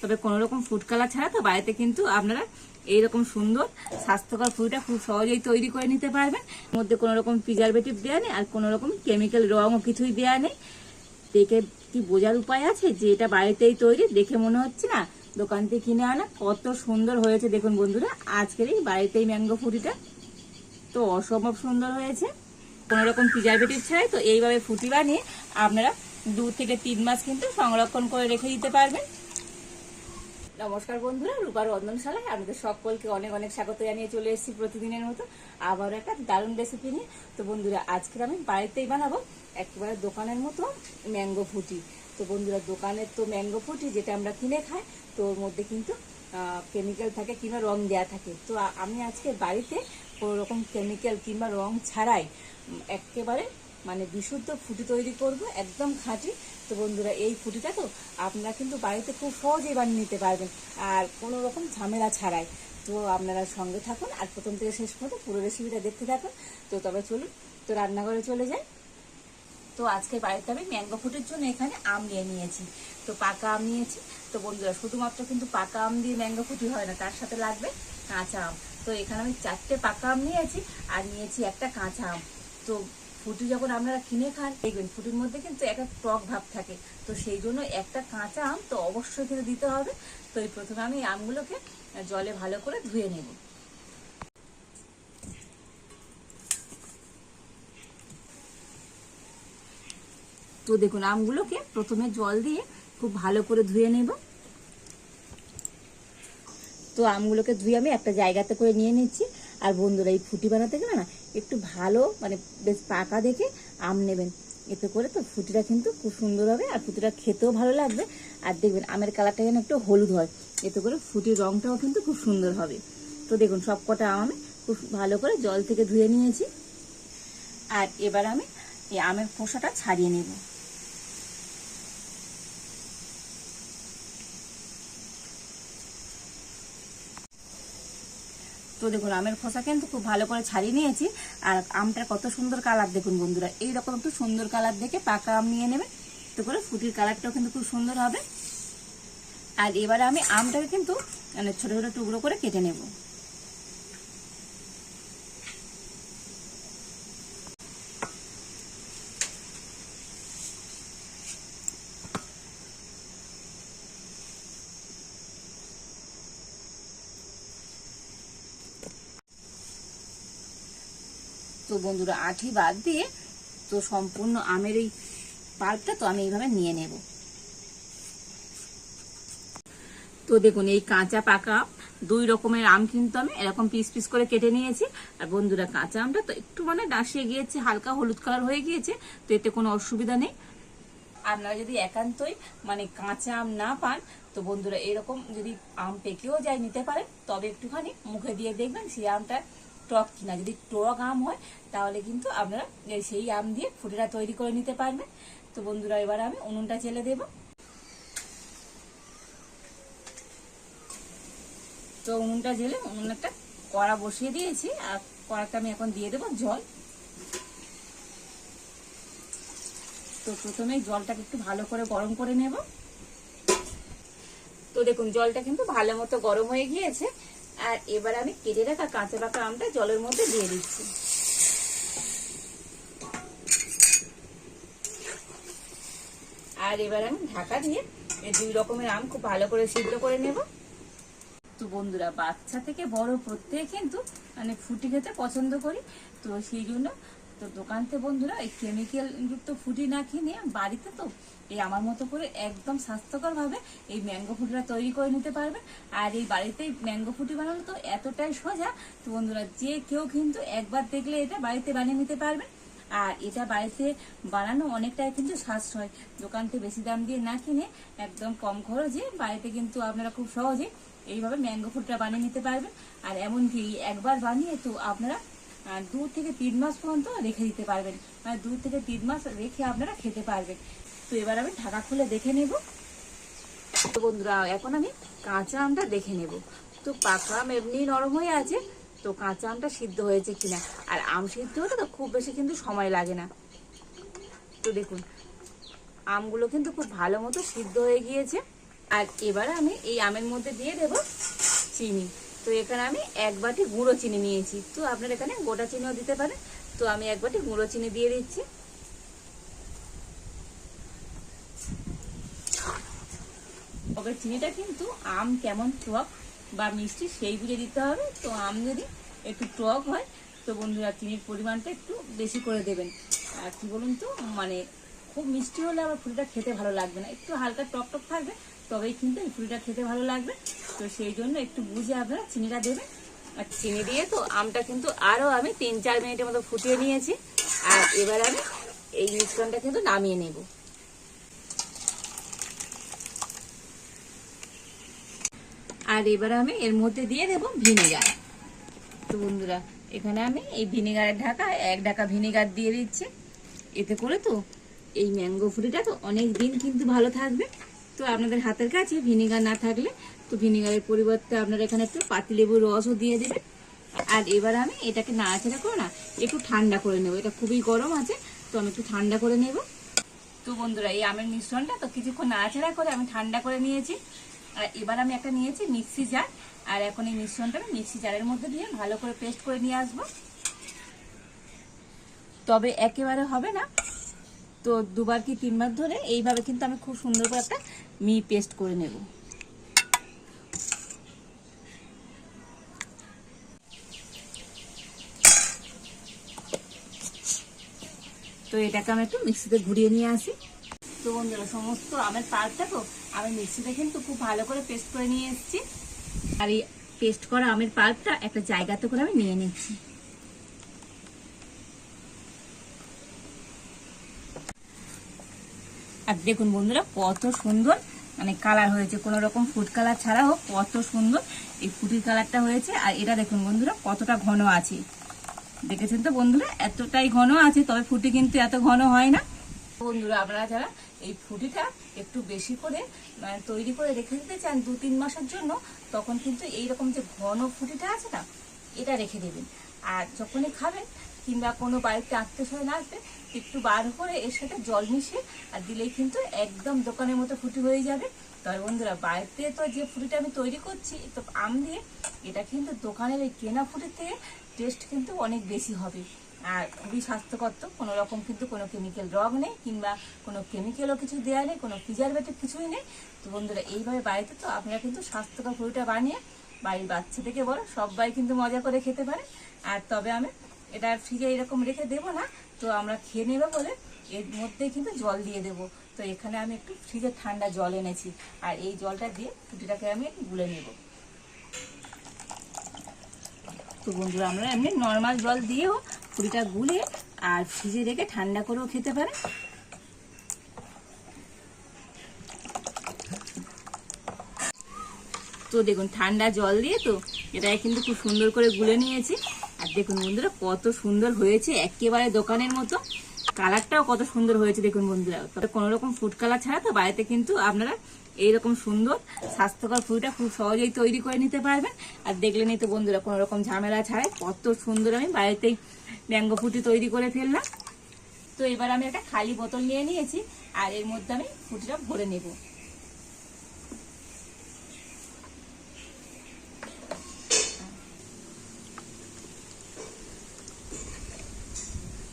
তবে কোনো রকম ফুড কালার ছাড়া তো বাড়িতে কিন্তু আপনারা এইরকম সুন্দর স্বাস্থ্যকর ফুডটা খুব সহজেই তৈরি করে নিতে পারবেন। মধ্যে কোনো রকম প্রিজারভেটিভ দেওয়া নেই আর কোনো রকম কেমিক্যাল রঙও কিছুই দেওয়া নেই। দেখে কি বোঝার উপায় আছে যে এটা বাড়িতেই তৈরি? দেখে মনে হচ্ছে না দোকান থেকে কিনে আনা। কত সুন্দর হয়েছে দেখুন বন্ধুরা, আজকের এই বাড়িতেই ম্যাঙ্গো ফুটিটা তো অসম্ভব সুন্দর হয়েছে। কোনো রকম প্রিজারভেটিভ ছাড়াই তো এইভাবে ফুটি বানিয়ে আপনারা দু থেকে তিন মাস কিন্তু সংরক্ষণ করে রেখে দিতে পারবেন। নমস্কার বন্ধুরা রূপার রন্ধনশালায় আপনাদের সকলকে অনেক অনেক স্বাগত জানিয়ে চলে এসেছি প্রতিদিনের মতো। আবারও একটা দারুণ রেসিপি নিয়ে। তো বন্ধুরা আজকে আমি বাড়িতেই বানাবো একেবারে দোকানের মতো ম্যাঙ্গো ফুটি। তো বন্ধুরা, দোকানের তো ম্যাঙ্গো ফুটি যেটা আমরা কিনে খাই, তো ওর মধ্যে কিন্তু কেমিক্যাল থাকে কিংবা রং দেওয়া থাকে। তো আমি আজকে বাড়িতে কোনো রকম কেমিক্যাল কিংবা রং ছাড়াই একেবারে মানে বিশুদ্ধ ফুটি তৈরি করব, একদম খাঁটি। তো বন্ধুরা, এই ফুটিটা তো আপনারা কিন্তু বাড়িতে খুব সহজেই বানিয়ে নিতে পারবেন, আর কোনো রকম ঝামেলা ছাড়াই। তো আপনারা সঙ্গে থাকুন, আর প্রথম থেকে শেষ পর্যন্ত পুরো রেসিপিটা দেখতে থাকুন। তো তবে চলুন, তো রান্নাঘরে চলে যাই। তো আজকে বাড়িতে আমি ম্যাঙ্গো ফুটের জন্য এখানে আম নিয়ে নিয়েছি। তো পাকা আম নিয়েছি। তো বন্ধুরা, শুধুমাত্র কিন্তু পাকা আম দিয়ে ম্যাঙ্গো ফুটি হয় না, তার সাথে লাগবে কাঁচা আম। তো এখানে আমি চারটে পাকা আম নিয়েছি, আর নিয়েছি একটা কাঁচা আম। তো ফুটি যখন আপনারা কিনে খান দেখবেন ফুটির মধ্যে কিন্তু একটা টক ভাব থাকে। তো সেই জন্য একটা কাঁচা আম তো অবশ্যই কিন্তু দিতে হবে। তো এই প্রথমে আমি আমগুলোকে জলে ভালো করে ধুয়ে নেব। তো দেখুন, আমগুলোকে প্রথমে জল দিয়ে খুব ভালো করে ধুয়ে নেব। তো আমগুলোকে ধুয়ে আমি একটা জায়গাতে করে নিয়ে নিচ্ছি। আর বন্ধুরা, এই ফুটি বানাতে গেলে না একটু ভালো মানে বেশ পাকা দেখে আম নেবেন। এতে করে তো ফুটিটা কিন্তু খুব সুন্দর হবে আর ফুটিটা খেতেও ভালো লাগবে। আর দেখবেন আমের কালারটা যেন একটু হলুদ হয়। এতে করে ফুটির রংটাও কিন্তু খুব সুন্দর হবে। তো দেখুন, সব কটা আম আমি খুব ভালো করে জল থেকে ধুয়ে নিয়েছি। আর এবার আমি এই আমের খোসাটা ছাড়িয়ে নেব। তো দেখুন, আমের খোসা কিন্তু খুব ভালো করে ছাড়িয়ে নিয়েছি। আর আমটার কত সুন্দর কালার দেখুন বন্ধুরা। এইরকম একটু সুন্দর কালার দেখে পাকা আম নিয়ে নেবে তো করে ফুটির কালারটাও কিন্তু খুব সুন্দর হবে। আর এবারে আমি আমটাকে কিন্তু মানে ছোটো ছোটো টুকরো করে কেটে নেব। তো বন্ধুরা আঠি বাদ দিয়ে তো সম্পূর্ণ আমের এই পাল্পটা তো আমি এইভাবে নিয়ে নেব। তো দেখুন, এই কাঁচা পাকা দুই রকমের আম কিন্তু আমি এরকম পিস পিস করে কেটে নিয়েছি। আর বন্ধুরা, কাঁচা আমটা তো একটু মানে ডাসিয়ে গিয়েছে, হালকা হলুদ কালার হয়ে গিয়েছে, তো এতে কোনো অসুবিধা নেই। আপনারা যদি একান্তই মানে কাঁচা আম না পান, তো বন্ধুরা এরকম যদি আম পেকেও যায় নিতে পারেন, তবে একটুখানি মুখে দিয়ে দেখবেন সেই আমটা টক কিনা যদি টক আম হয়, তাহলে কিন্তু আপনারা সেই আম দিয়ে ফুটিটা তৈরি করে নিতে পারবেন। তো বন্ধুরা, এবার আমি উনুনটা চেলে দেব। তো উনুনটা জেলে উনুন একটা কড়া বসিয়ে দিয়েছি, আর কড়াটা আমি এখন দিয়ে দেবো জল। তো প্রথমে জলটাকে একটু ভালো করে গরম করে নেব। তো দেখুন, জলটা কিন্তু ভালো মতো গরম হয়ে গিয়েছে। আর এবার আমি কেটে রাখা কাঁচা পাকা আমটা জলের মধ্যে দিয়ে দিচ্ছি। আর এবার আমি ঢাকা দিয়ে দুই রকমের আম খুব ভালো করে সিদ্ধ করে নেব। তো বন্ধুরা, বাচ্চা থেকে বড় প্রত্যেকে কিন্তু মানে ফুটি খেতে পছন্দ করি। তো সেই জন্য তো দোকান থেকে বন্ধুরা, এই কেমিক্যাল যুক্ত ফুটি না কিনে বাড়িতে তো এই আমার মতো করে একদম স্বাস্থ্যকরভাবে এই ম্যাঙ্গো ফুটিটা তৈরি করে নিতে পারবে আর এই বাড়িতে ম্যাঙ্গো ফুটি বানানো তো এতটাই সোজা। তো বন্ধুরা, যে কেউ কিন্তু একবার দেখলে এটা বাড়িতে বানিয়ে নিতে পারবে আর এটা বাড়িতে বানানো অনেকটাই কিন্তু সাশ্রয়। দোকানতে বেশি দাম দিয়ে না কিনে একদম কম খরচে বাড়িতে কিন্তু আপনারা খুব সহজে এইভাবে ম্যাঙ্গো ফুটটা বানিয়ে নিতে পারবেন। আর এমনকি একবার বানিয়ে তো আপনারা দু থেকে তিন মাস পর্যন্ত রেখে দিতে পারবেন। মানে দু থেকে তিন মাস রেখে আপনারা খেতে পারবেন। তো এবার আমি ঢাকা খুলে দেখে নেব। তো বন্ধুরা, এখন আমি কাঁচা আমটা দেখে নেব। তো পাকা আম এমনি নরম হয়ে আছে, তো কাঁচা আমটা সিদ্ধ হয়েছে কিনা? আর আম সিদ্ধ হতে তো খুব বেশি কিন্তু সময় লাগে না। তো দেখুন, আমগুলো কিন্তু খুব ভালো মতো সিদ্ধ হয়ে গিয়েছে। আর এবারে আমি এই আমের মধ্যে দিয়ে দেব চিনি। তো এখানে আমি এক বাটি গুঁড়ো চিনি নিয়েছি। তো আপনার এখানে গোটা চিনিও দিতে পারেন। তো আমি এক বাটি গুঁড়ো চিনি দিয়ে দিচ্ছি। তবে চিনিটা কিন্তু আম কেমন টক বা মিষ্টি সেই বুঝে দিতে হবে। তো আম যদি একটু টক হয়, তো বন্ধুরা চিনির পরিমাণটা একটু বেশি করে দেবেন। আর কি বলুন তো মানে খুব মিষ্টি হলে আবার ফুলটা খেতে ভালো লাগবে না। একটু হালকা টক টক থাকবে, তবেই কিন্তু এই ফুলটা খেতে ভালো লাগবে। তো সেই জন্য একটু বুঝে আপনারা চিনিটা দেবেন। আর চিনি দিয়ে তো আমটা কিন্তু আরও আমি তিন চার মিনিটের মতো ফুটিয়ে নিয়েছি। আর এবার আমি এই মিশ্রণটা কিন্তু নামিয়ে নেব। আর এবার আমি এর মধ্যে দিয়ে দেব ভিনেগার। তো বন্ধুরা, এখানে আমি এই ভিনেগারের ঢাকা এক ঢাকা ভিনেগার দিয়ে দিচ্ছি। এতে করে তো এই ম্যাঙ্গো ফুটিটা তো অনেক দিন কিন্তু ভালো থাকবে। তো আপনাদের হাতের কাছে ভিনেগার না থাকলে, তো ভিনেগারের পরিবর্তে আপনারা এখানে একটু পাতিলেবুর রসও দিয়ে দেবেন। আর এবার আমি এটাকে নাড়াচাড়া করে না, একটু ঠান্ডা করে নেব। এটা খুবই গরম আছে, তো আমি একটু ঠান্ডা করে নেব। তো বন্ধুরা, এই আমের মিশ্রণটা তো কিছুক্ষণ নাড়াচাড়া করে আমি ঠান্ডা করে নিয়েছি। আর এবার আমি একটা নিয়েছি মিক্সি জার। আর এখন এই মিশ্রণটা আমি মিক্সি জারের মধ্যে দিয়ে ভালো করে পেস্ট করে নিয়ে আসব। তবে একেবারে হবে না। তো দুবার কি তিনবার ধরে এইভাবে কিন্তু আমি খুব সুন্দর করে একটা মি পেস্ট করে নেব। তো এটাকে আমি একটু মিক্সিতে ঘুরিয়ে নিয়ে আসি। তো বন্ধুরা, সমস্ত আমের পাল্পটা তো আমি মিক্সিতে কিন্তু খুব ভালো করে পেস্ট করে নিয়ে এসেছি। আর এই পেস্ট করা আমের পাল্পটা একটা জায়গাতে করে আমি নিয়ে নিচ্ছি। আর দেখুন বন্ধুরা, কত সুন্দর মানে কালার হয়েছে। কোনো রকম ফুড কালার ছাড়াও কত সুন্দর এই ফুটির কালারটা হয়েছে। আর এটা দেখুন বন্ধুরা, কতটা ঘন আছে। দেখেছেন তো বন্ধুরা? এতটাই ঘন আছে, তবে ফুটি কিন্তু এত ঘন হয় না। বন্ধুরা, আপনারা যারা এই ফুটিটা একটু বেশি করে মানে তৈরি করে রেখে দিতে চান দু তিন মাসের জন্য, তখন কিন্তু এইরকম যে ঘন ফুটিটা আছে না, এটা রেখে দেবেন। আর যখনই খাবেন কিংবা কোনো বাড়িতে আত্মীয় স্বজন আসবে, একটু বার করে এর সাথে জল মিশিয়ে আর দিলেই কিন্তু একদম দোকানের মতো ফুটি হয়ে যাবে। তবে বন্ধুরা, বাড়িতে তো যে ফুটিটা আমি তৈরি করছি, তো আম দিয়ে এটা কিন্তু দোকানের এই কেনা ফুটির থেকে টেস্ট কিন্তু অনেক বেশি হবে। আর খুবই স্বাস্থ্যকর তো, কোনো রকম কিন্তু কোনো কেমিক্যাল রং নেই কিংবা কোনো কেমিক্যালও কিছু দেওয়া নেই, কোনো প্রিজারভেটিভ কিছুই নেই। তো বন্ধুরা, এইভাবে বাড়িতে তো আপনারা কিন্তু স্বাস্থ্যকর ফুটিটা বানিয়ে বাড়ির বাচ্চা থেকে বড় সবাই কিন্তু মজা করে খেতে পারে। আর তবে আমি এটা ফ্রিজে এরকম রেখে দেবো না, তো আমরা খেয়ে নেব বলে এর মধ্যে কিন্তু জল দিয়ে দেবো। তো এখানে আমি একটু ফ্রিজে ঠান্ডা জল এনেছি, আর এই জলটা দিয়ে ফুটিটাকে আমি গুলে নেব। তো বন্ধুরা, আমরা এমনি নর্মাল জল দিয়েও পুরিটা গুলে আর ফ্রিজে রেখে ঠান্ডা করেও খেতে পারে। তো দেখুন, ঠান্ডা জল দিয়ে তো এটা কিন্তু খুব সুন্দর করে গুলে নিয়েছি। দেখুন বন্ধুরা, কত সুন্দর হয়েছে একেবারে দোকানের মতো। কালারটাও কত সুন্দর হয়েছে দেখুন বন্ধুরা। কোনো রকম ফুড কালার ছাড়া তো বাড়িতে কিন্তু আপনারা এইরকম সুন্দর, স্বাস্থ্যকর ফুলটা খুব সহজেই তৈরি করে নিতে পারবেন। আর দেখলেনই তো বন্ধুরা, কোনো রকম ঝামেলা ছাড়াই কত সুন্দর আমি বাড়িতেই ম্যাঙ্গো ফুটি তৈরি করে ফেললাম। তো এবার আমি একটা খালি বোতল নিয়ে নিয়েছি, আর এর মধ্যে আমি ফুটিটা ভরে নেব।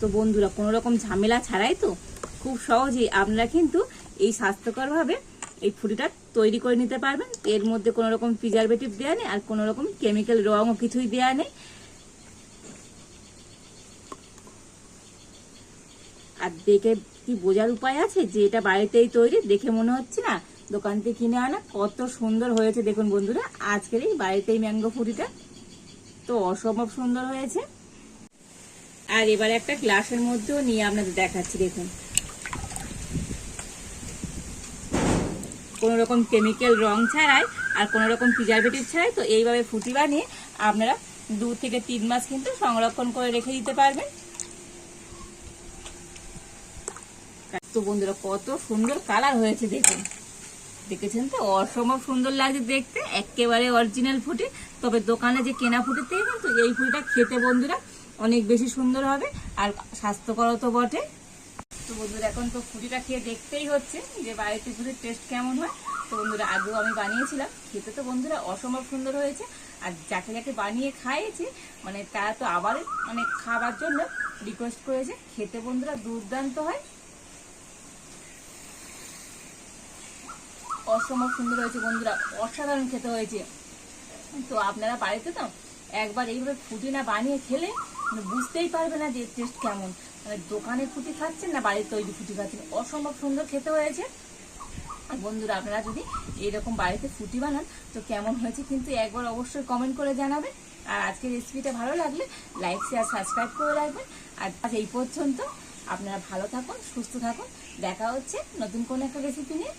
তো বন্ধুরা, কোনো রকম ঝামেলা ছাড়াই তো খুব সহজেই আপনারা কিন্তু এই স্বাস্থ্যকরভাবে এই ফুটিটা তৈরি করে নিতে পারবেন। এর মধ্যে কোনো রকম প্রিজারভেটিভ দেওয়া নেই আর কোনো রকম কেমিক্যাল রঙও কিছুই দেওয়া নেই। আর দেখে কি বোঝার উপায় আছে যে এটা বাড়িতেই তৈরি, দেখে মনে হচ্ছে না দোকান থেকে কিনে আনা। কত সুন্দর হয়েছে, দেখুন বন্ধুরা, আজকের এই বাড়িতেই ম্যাঙ্গো ফুটিটা তো অসম্ভব সুন্দর হয়েছে। আর এবার একটা গ্লাসের মধ্যেও নিয়ে আপনাদের দেখাচ্ছি, দেখুন। কোনো রকম কেমিক্যাল রং ছাড়াই আর কোনো রকম প্রিজারভেটিভ ছাড়াই, তো এইভাবে ফুটি বানিয়ে আপনারা দু থেকে তিন মাস কিন্তু সংরক্ষণ করে রেখে দিতে পারবেন। তো বন্ধুরা, কত সুন্দর কালার হয়েছে, দেখুন। দেখেছেন তো? অসম্ভব সুন্দর লাগছে দেখতে, একেবারে অরিজিনাল ফুটি। তবে দোকানে যে কেনা থেকে কিন্তু এই ফুটিটা খেতে বন্ধুরা অনেক বেশি সুন্দর হবে, আর স্বাস্থ্যকর তো বটে। তো বন্ধুরা, এখন তো ফুটিটা খেয়ে দেখতেই হচ্ছে যে বাড়িতে ফুটির টেস্ট কেমন হয়। তো বন্ধুরা, আগেও আমি বানিয়েছিলাম, খেতে তো বন্ধুরা অসম্ভব সুন্দর হয়েছে। আর যাকে যাকে বানিয়ে খাইয়েছি মানে তারা তো আবার মানে খাবার জন্য রিকোয়েস্ট করেছে। খেতে বন্ধুরা দুর্দান্ত হয়। অসম্ভব সুন্দর হয়েছে বন্ধুরা, অসাধারণ খেতে হয়েছে। তো আপনারা বাড়িতে তো একবার এইভাবে ফুটি না বানিয়ে খেলে মানে বুঝতেই পারবে না যে টেস্ট কেমন। মানে দোকানে ফুটি খাচ্ছেন না বাড়ির তৈরি ফুটি খাচ্ছেন? অসম্ভব সুন্দর খেতে হয়েছে। আর বন্ধুরা, আপনারা যদি এরকম বাড়িতে ফুটি বানান, তো কেমন হয়েছে কিন্তু একবার অবশ্যই কমেন্ট করে জানাবেন। আর আজকের রেসিপিটা ভালো লাগলে লাইক শেয়ার সাবস্ক্রাইব করে রাখবেন। আর আজ এই পর্যন্ত আপনারা ভালো থাকুন, সুস্থ থাকুন। দেখা হচ্ছে নতুন কোনো একটা রেসিপি নিয়ে।